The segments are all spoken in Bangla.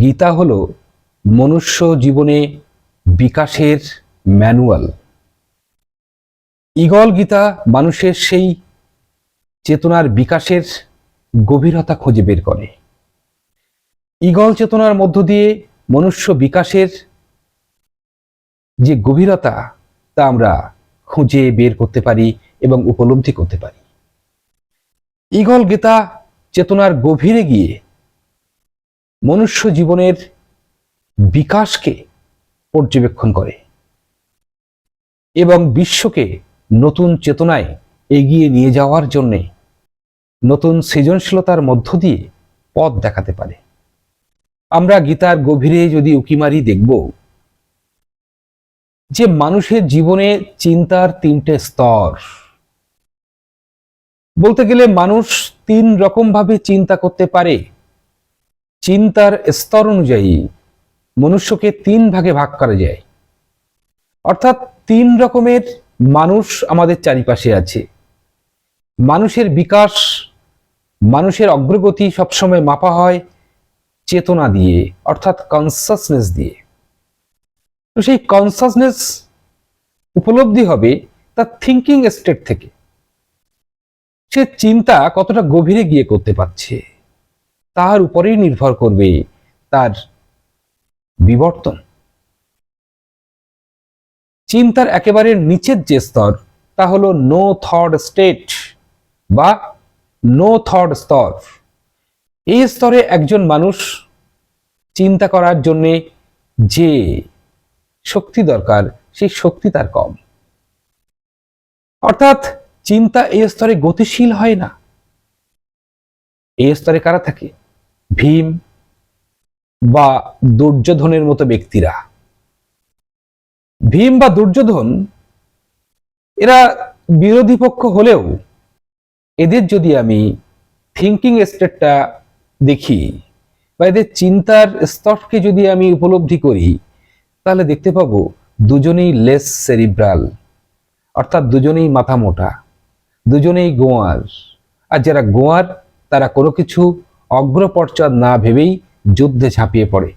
গীতা হলো মনুষ্য জীবনে বিকাশের ম্যানুয়াল। ইগল গীতা মানুষের সেই চেতনার বিকাশের গভীরতা খুঁজে বের করে। ইগল চেতনার মধ্য দিয়ে মনুষ্য বিকাশের যে গভীরতা, তা আমরা খুঁজে বের করতে পারি এবং উপলব্ধি করতে পারি। ইগল গীতা চেতনার গভীরে গিয়ে মনুষ্য জীবনের বিকাশকে পর্যবেক্ষণ করে এবং বিশ্বকে নতুন চেতনায় এগিয়ে নিয়ে যাওয়ার জন্যে নতুন সৃজনশীলতার মধ্য দিয়ে পথ দেখাতে পারে। আমরা গীতার গভীরে যদি উকিমারি দেখব যে মানুষের জীবনে চিন্তার তিনটে স্তর। বলতে গেলে মানুষ তিন রকম ভাবে চিন্তা করতে পারে। চিন্তার স্তর অনুযায়ী মনুষ্যকে তিন ভাগে ভাগ করা যায়। অর্থাৎ তিন রকমের মানুষ আমাদের চারিপাশে আছে। মানুষের বিকাশ, মানুষের অগ্রগতি সবসময় মাপা হয় চেতনা দিয়ে, অর্থাৎ কনসাসনেস দিয়ে। তো সেই কনসাসনেস উপলব্ধি হবে তার থিঙ্কিং স্টেট থেকে। সে চিন্তা কতটা গভীরে গিয়ে করতে পারছে? তার উপরেই নির্ভর করবে তার বিবর্তন। চিন্তার একেবারে নিচের যে স্তর, তা হলো নো থর্ড স্টেট বা নো থর্ড স্তর। এই স্তরে একজন মানুষ চিন্তা করার জন্যে যে শক্তি দরকার, সেই শক্তি তার কম। অর্থাৎ চিন্তা এই স্তরে গতিশীল হয় না। এই স্তরে কারা থাকে? ভীম বা দুর্যোধনের মতো ব্যক্তিরা। ভীম বা দুর্যোধন, এরা বিরোধী পক্ষ হলেও এদের যদি আমি থিঙ্কিং স্টেটটা দেখি বা এদের চিন্তার স্তরকে যদি আমি উপলব্ধি করি, তাহলে দেখতে পাবো দুজনেই লেস সেরিব্রাল অর্থাৎ দুজনেই মাথা মোটা, দুজনেই গোয়ার। আর যারা গোয়ার, তারা কোনো কিছু অগ্রপর্চদ না ভেবেই যুদ্ধে ঝাঁপিয়ে পড়ে।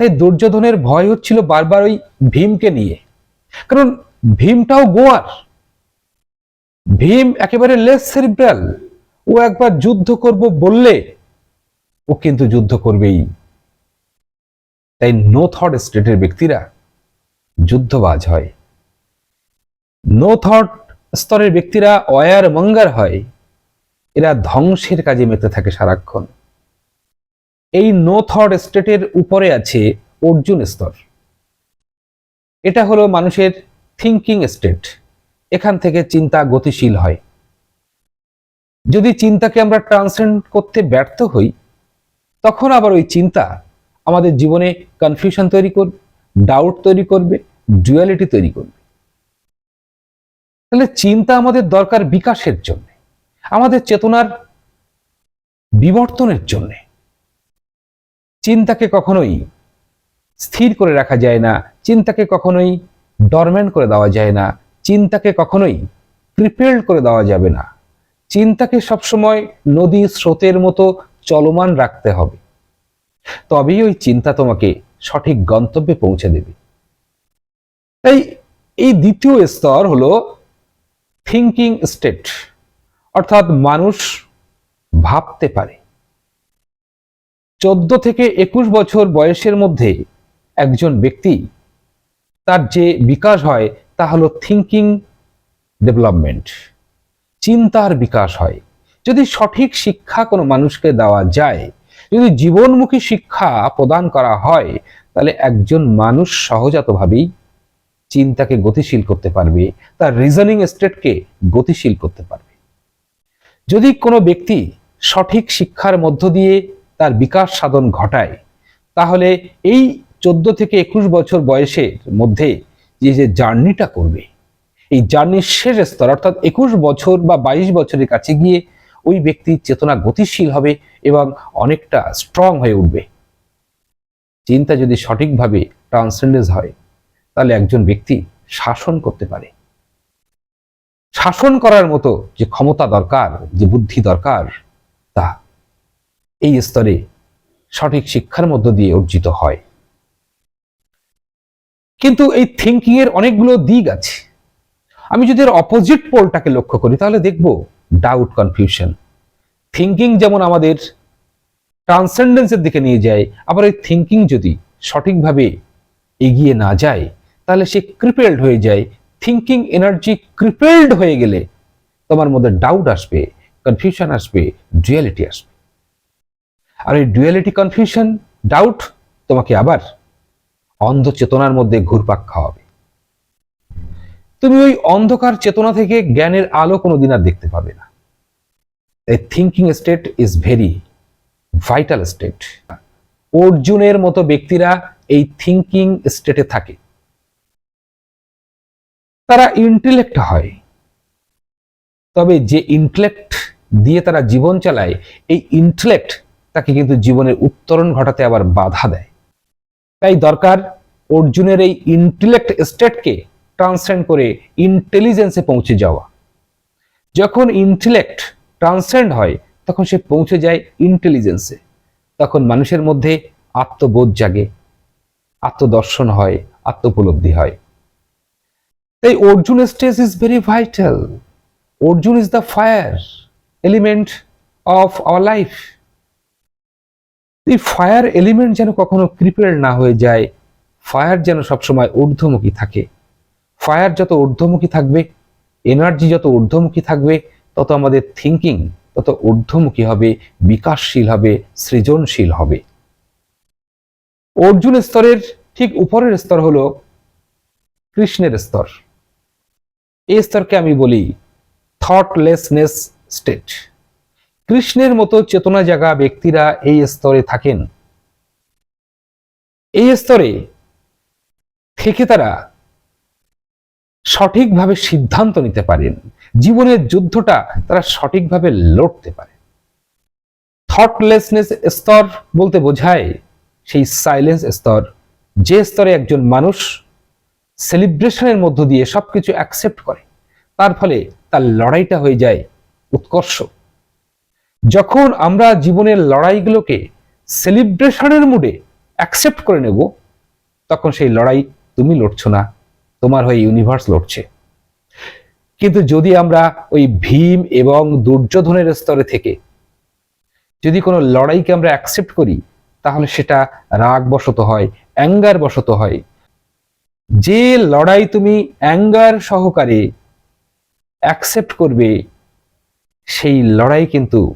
তাই দুর্যোধনের ভয় হচ্ছিল বারবার ওই ভীমকে নিয়ে। কারণ ভীমটাও গোয়ার। ভীম একেবারে লেস সেরিব্রাল। ও একবার যুদ্ধ করব বললে ও কিন্তু যুদ্ধ করবেই। তাই নো থট স্টেটের ব্যক্তিরা যুদ্ধবাজ হয়। নো থট স্তরের ব্যক্তিরা অয়ার মঙ্গার হয়। এরা ধ্বংসের কাজে মেতে থাকে সারাক্ষণ। এই নো থট স্টেটের উপরে আছে অর্জুন স্তর। এটা হলো মানুষের থিঙ্কিং স্টেট। এখান থেকে চিন্তা গতিশীল হয়। যদি চিন্তাকে আমরা ট্রান্সেন্ড করতে ব্যর্থ হই, তখন আবার ওই চিন্তা আমাদের জীবনে কনফিউশন তৈরি করবে ডাউট তৈরি করবে ডুয়ালিটি তৈরি করবে। তাহলে চিন্তা আমাদের দরকার বিকাশের জন্য। আমাদের চেতনার বিবর্তনের জন্য। চিন্তাকে কখনোই স্থির করে রাখা যায় না, চিন্তাকে কখনোই ডরমেন্ট করে দেওয়া যায় না, চিন্তাকে কখনোই প্রিপেয়ার্ড করে দেওয়া যাবে না। চিন্তাকে সবসময় নদী স্রোতের মতো চলমান রাখতে হবে। তবেই ওই চিন্তা তোমাকে সঠিক গন্তব্যে পৌঁছে দেবে। তাই এই দ্বিতীয় স্তর হলো থিঙ্কিং স্টেট অর্থাৎ মানুষ ভাবতে পারে। চোদ্দ থেকে একুশ বছর বয়সের মধ্যে একজন ব্যক্তি তার যে বিকাশ হয় তা হলো থিঙ্কিং ডেভেলপমেন্ট চিন্তার বিকাশ হয়। যদি সঠিক শিক্ষা কোনো মানুষকে দেওয়া যায়, যদি জীবনমুখী শিক্ষা প্রদান করা হয়, তাহলে একজন মানুষ সহজাতভাবেই চিন্তাকে গতিশীল করতে পারবে, তার রিজনিং স্টেটকে গতিশীল করতে পারবে। যদি কোনো ব্যক্তি সঠিক শিক্ষার মধ্য দিয়ে তার বিকাশ সাধন ঘটায়, তাহলে এই চোদ্দ থেকে একুশ বছর বয়সের মধ্যে যে যে জার্নিটা করবে, এই জার্নির শেষ স্তর, অর্থাৎ একুশ বছর বা বাইশ বছরের কাছে গিয়ে ওই ব্যক্তির চেতনা গতিশীল হবে এবং অনেকটা স্ট্রং হয়ে উঠবে। চিন্তা যদি সঠিকভাবে ট্রান্সেন্ডেন্স হয়, তাহলে একজন ব্যক্তি শাসন করতে পারে। শাসন করার মতো যে ক্ষমতা দরকার, যে বুদ্ধি দরকার, তা এই স্তরে সঠিক শিক্ষার মধ্য দিয়ে অর্জিত হয়। কিন্তু এই থিঙ্কিং এর অনেকগুলো দিক আছে। আমি যদি এর অপোজিট পোলটাকে লক্ষ্য করি, তাহলে দেখব ডাউট কনফিউশন থিঙ্কিং যেমন আমাদের ট্রান্সেন্ডেন্সের দিকে নিয়ে যায়, আবার এই থিঙ্কিং যদি সঠিকভাবে এগিয়ে না যায়, তাহলে সে ক্রিপেলড হয়ে যায় থিঙ্কিং এনার্জি ক্রিপেলড হয়ে গেলে তোমার মধ্যে ডাউট আসবে কনফিউশন আসবে ডুয়ালিটি আসবে। আর এই ডুয়ালিটি কনফিউশন ডাউট তোমাকে আবার অন্ধ চেতনার মধ্যে ঘুরপাক খাওয়াবে। তুমি ওই অন্ধকার চেতনা থেকে জ্ঞানের আলো কোনোদিন আর দেখতে পাবে না। এই thinking state is very vital state অর্জুনের মতো ব্যক্তিরা এই থিঙ্কিং স্টেটে থাকে। তারা ইন্টেলেক্ট হয়। তবে যে ইন্টেলেক্ট দিয়ে তারা জীবন চালায়, এই ইন্টেলেক্ট তাকে কিন্তু জীবনের উত্তরণ ঘটাতে আবার বাধা দেয়। তাই দরকার অর্জুনের এই ইন্টেলেক্ট স্টেটকে ট্রান্সেন্ড করে ইন্টেলিজেন্সে পৌঁছে যাওয়া। যখন ইন্টেলেক্ট ট্রান্সেন্ড হয়, তখন সে পৌঁছে যায় ইন্টেলিজেন্সে তখন মানুষের মধ্যে আত্মবোধ জাগে, আত্মদর্শন হয়, আত্মোপলব্ধি হয়। তাই Arjun stage is very vital Arjun is the fire element of our life এই ফায়ার এলিমেন্ট যেন কখনো ক্রিপেল না হয়ে যায় ফায়ার যেন সবসময় ঊর্ধ্বমুখী থাকে। ফায়ার যত ঊর্ধ্বমুখী থাকবে এনার্জি যত ঊর্ধ্বমুখী থাকবে, তত আমাদের থিঙ্কিং তত ঊর্ধ্বমুখী হবে, বিকাশশীল হবে, সৃজনশীল হবে। অর্জুন স্তরের ঠিক উপরের স্তর হলো কৃষ্ণের স্তর। এই স্তরকে আমি বলি থটলেসনেস স্টেট কৃষ্ণের মতো চেতনা জাগা ব্যক্তিরা এই স্তরে থাকেন। এই স্তরে থেকে তারা সঠিকভাবে সিদ্ধান্ত নিতে পারেন। জীবনের যুদ্ধটা তারা সঠিকভাবে লড়তে পারে। থটলেসনেস স্তর বলতে বোঝায় সেই সাইলেন্স স্তর। যে স্তরে একজন মানুষ সেলিব্রেশনের মধ্য দিয়ে সবকিছু অ্যাকসেপ্ট করে। তার ফলে তার লড়াইটা হয়ে যায় উৎকর্ষ। যখন আমরা জীবনের লড়াইগুলোকে সেলিব্রেশনের মুডে অ্যাকসেপ্ট করে নেব, তখন সেই লড়াই তুমি লড়ছো না, তোমার হয়ে ইউনিভার্স লড়ছে। কিন্তু যদি আমরা ওই ভীম এবং দুর্যোধনের স্তরে থেকে যদি কোনো লড়াইকে আমরা অ্যাকসেপ্ট করি, তাহলে সেটা রাগ বশত হয় অ্যাঙ্গার বশত হয় যে লড়াই তুমি অ্যাঙ্গার সহকারে অ্যাকসেপ্ট করবে, সেই লড়াই কিন্তু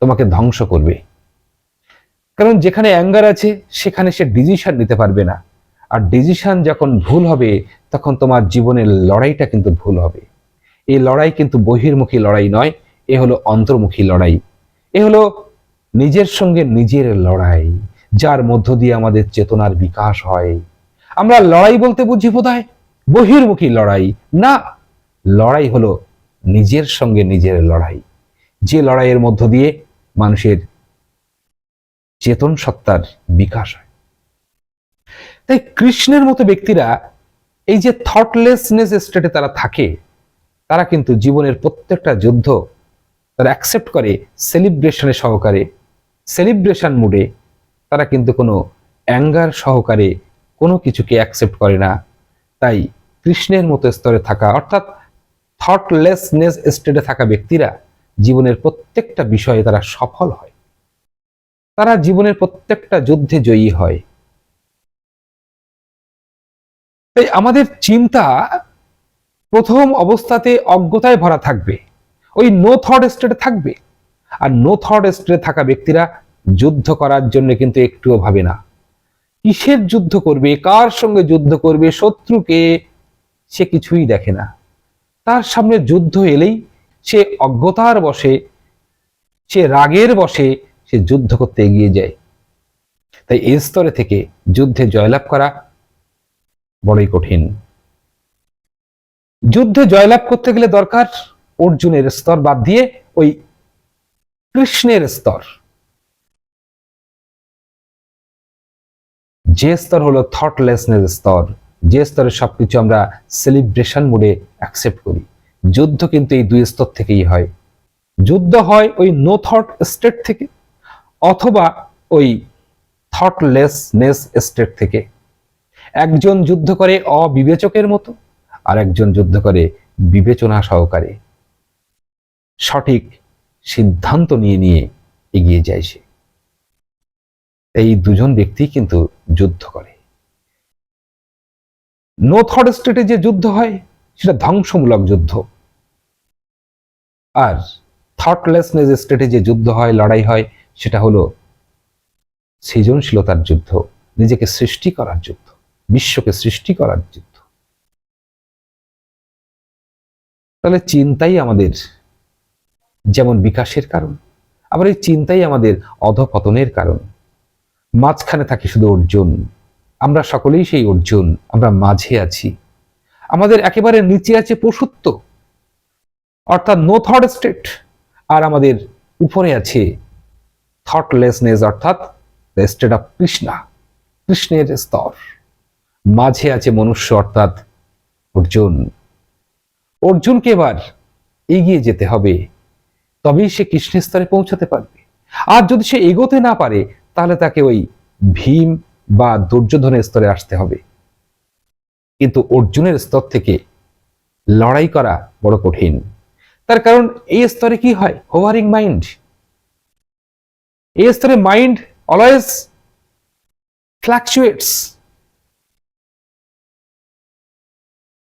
তোমাকে ধ্বংস করবে। কারণ যেখানে অ্যাঙ্গার আছে, সেখানে সে ডিসিশন নিতে পারবে না। আর ডিসিশন যখন ভুল হবে, তখন তোমার জীবনের লড়াইটা কিন্তু ভুল হবে। এই লড়াই কিন্তু বহির্মুখী লড়াই নয়, এ হলো অন্তর্মুখী লড়াই। এ হলো নিজের সঙ্গে নিজের লড়াই, যার মধ্য দিয়ে আমাদের চেতনার বিকাশ হয়। আমরা লড়াই বলতে বুঝি বোধহয়? বহির্মুখী লড়াই। না, লড়াই হলো নিজের সঙ্গে নিজের লড়াই। যে লড়াইয়ের মধ্য দিয়ে মানুষের চেতন সত্তার বিকাশ হয়। তাই কৃষ্ণের মতো ব্যক্তিরা এই যে থটলেসনেস স্টেটে তারা থাকে, তারা কিন্তু জীবনের প্রত্যেকটা যুদ্ধ তারা অ্যাকসেপ্ট করে সেলিব্রেশনের সহকারে সেলিব্রেশন মুডে তারা কিন্তু কোনো অ্যাঙ্গার সহকারে কোনো কিছুকে অ্যাকসেপ্ট করে না। তাই কৃষ্ণের মতো স্তরে থাকা, অর্থাৎ থটলেসনেস স্টেটে থাকা ব্যক্তিরা জীবনের প্রত্যেকটা বিষয়ে তারা সফল হয়। তারা জীবনের প্রত্যেকটা যুদ্ধে জয়ী হয়। তাই আমাদের চিন্তা প্রথম অবস্থাতে অজ্ঞতায় ভরা থাকবে। ওই নো থট স্টেটে থাকবে। আর নো থট স্টেটে থাকা ব্যক্তিরা যুদ্ধ করার জন্য কিন্তু একটুও ভাবে না। কিসের যুদ্ধ করবে? কার সঙ্গে যুদ্ধ করবে? শত্রুকে সে কিছুই দেখে না। তার সামনে যুদ্ধ এলেই সে অজ্ঞতার বসে সে রাগের বসে সে যুদ্ধ করতে এগিয়ে যায়। তাই এই স্তরে থেকে যুদ্ধে জয়লাভ করা বড়ই কঠিন। যুদ্ধে জয়লাভ করতে গেলে দরকার অর্জুনের স্তর বাদ দিয়ে ওই কৃষ্ণের স্তর। যে স্তর হলো থটলেসনেস স্তর, যে স্তরে সবকিছু আমরা সেলিব্রেশন মোডে অ্যাকসেপ্ট করি। যুদ্ধ কিন্তু এই দুই স্তর থেকেই হয়। যুদ্ধ হয় ওই নো থট স্টেট থেকে অথবা ওই থটলেসনেস স্টেট থেকে। একজন যুদ্ধ করে অবিবেচকের মতো, আর একজন যুদ্ধ করে বিবেচনা সহকারে। সঠিক সিদ্ধান্ত নিয়ে নিয়ে এগিয়ে যায় সে। এই দুজন ব্যক্তি কিন্তু যুদ্ধ করে। নো থট স্টেটে যে যুদ্ধ হয়, সেটা ধ্বংসমূলক যুদ্ধ। আর থটলেসনেস স্টেটে যে যুদ্ধ হয়, লড়াই হয়, সেটা হলো সৃজনশীলতার যুদ্ধ, নিজেকে সৃষ্টি করার যুদ্ধ, বিশ্বকে সৃষ্টি করার যুদ্ধ। তাহলে চিন্তাই আমাদের যেমন বিকাশের কারণ, আবার এই চিন্তাই আমাদের অধপতনের কারণ। মাঝখানে থাকে শুধু অর্জুন। আমরা সকলেই সেই অর্জুন, আমরা মাঝে আছি। আমাদের একেবারে নিচে আছে পশুত্ব অর্থাৎ নো থট স্টেট আর আমাদের উপরে আছে থটলেসনেস অর্থাৎ দ্য স্টেট অফ কৃষ্ণা, কৃষ্ণের স্তর। মাঝে আছে মনুষ্য, অর্থাৎ অর্জুন। অর্জুনকে এবার এগিয়ে যেতে হবে, তবেই সে কৃষ্ণের স্তরে পৌঁছাতে পারবে। আর যদি সে এগোতে না পারে তাহলে তাকে ওই ভীম বা দুর্যোধনের স্তরে আসতে হবে। কিন্তু অর্জুনের স্তর থেকে লড়াই করা বড় কঠিন। তার কারণ এই স্তরে কি হয়? হোভারিং মাইন্ড এই স্তরে মাইন্ড অলওয়েজ ফ্ল্যাকচুয়েটস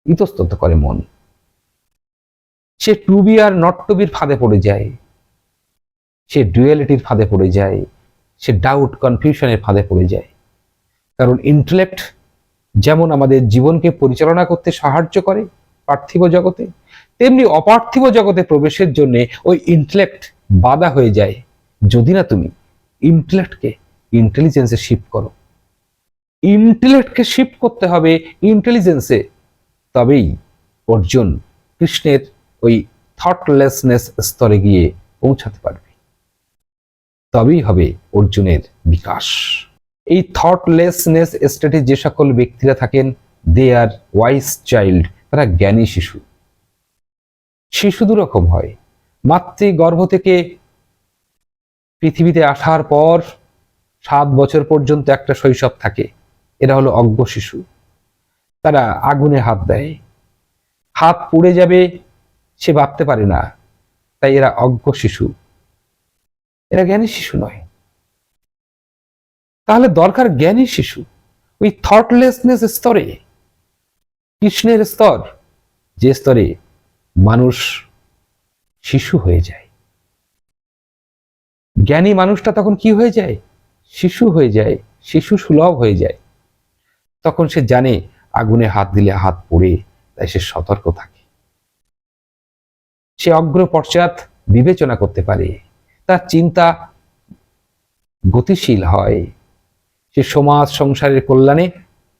ইতস্তত করে মন। সে to be or not to বির ফাঁদে পড়ে যায়। সে ডুয়ালিটির ফাঁদে পড়ে যায়। সে ডাউট কনফিউশনের ফাঁদে পড়ে যায়। কারণ ইন্টেলেক্ট যেমন আমাদের জীবনকে পরিচালনা করতে সাহায্য করে পার্থিব জগতে, তেমনি অপার্থিব জগতে প্রবেশের জন্য ওই ইন্টেলেক্ট বাধা হয়ে যায়। যদি না তুমি ইন্টেলেক্টকে ইন্টেলিজেন্সে শিফট করো। ইন্টেলেক্টকে শিফট করতে হবে ইন্টেলিজেন্সে তবেই অর্জুন কৃষ্ণের ওই থটলেসনেস স্তরে গিয়ে পৌঁছাতে পারবে। তবেই হবে অর্জুনের বিকাশ। এই থটলেসনেস স্টেটে যে সকল ব্যক্তিরা থাকেন দে আর ওয়াইস চাইল্ড তারা জ্ঞানী শিশু। শিশু দুরকম হয়। মাতৃ গর্ভ থেকে পৃথিবীতে আসার পর সাত বছর পর্যন্ত একটা শৈশব থাকে। এরা হলো অজ্ঞ শিশু। তারা আগুনে হাত দেয়। হাত পুড়ে যাবে সে ভাবতে পারে না, তাই এরা অজ্ঞ শিশু। এরা জ্ঞানী শিশু নয়। তাহলে দরকার জ্ঞানী শিশু। ওই থটলেসনেস স্তরে, কৃষ্ণের স্তর, যে স্তরে মানুষ শিশু হয়ে যায়। জ্ঞানী মানুষটা তখন কি হয়ে যায়? শিশু হয়ে যায়, শিশু সুলভ হয়ে যায়। তখন সে জানে আগুনে হাত দিলে হাত পড়ে, তাই সে সতর্ক থাকে। সে অগ্র পশ্চাৎ বিবেচনা করতে পারে। তার চিন্তা গতিশীল হয়। সে সমাজ সংসারের কল্যাণে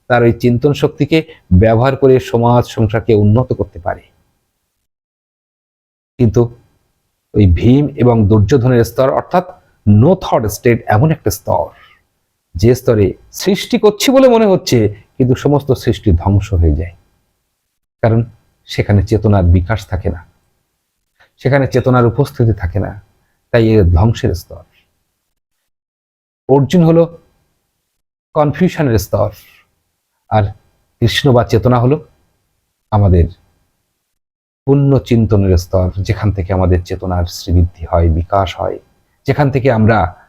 তার ওই চিন্তন শক্তিকে ব্যবহার করে সমাজ সংসারকে উন্নত করতে পারে। কিন্তু ওই ভীম এবং দুর্যোধনের স্তর অর্থাৎ নো থট স্টেট এমন একটা স্তর, যে স্তরে সৃষ্টি করছি বলে মনে হচ্ছে, কিন্তু সমস্ত সৃষ্টি ধ্বংস হয়ে যায়। কারণ সেখানে চেতনার বিকাশ থাকে না। সেখানে চেতনার উপস্থিতি থাকে না। তাই এর ধ্বংসের স্তর। অর্জুন হলো কনফিউশনের স্তর। আর কৃষ্ণ বা চেতনা হলো আমাদের পূর্ণ চিন্তনের স্তর, যেখান থেকে আমাদের চেতনার শ্রীবৃদ্ধি হয়, বিকাশ হয়। যেখান থেকে আমরা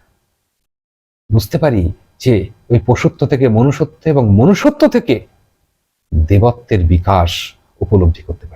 বুঝতে পারি যে ওই পশুত্ব থেকে মনুষ্যত্ব এবং মনুষ্যত্ব থেকে দেবত্বের বিকাশ উপলব্ধি করতে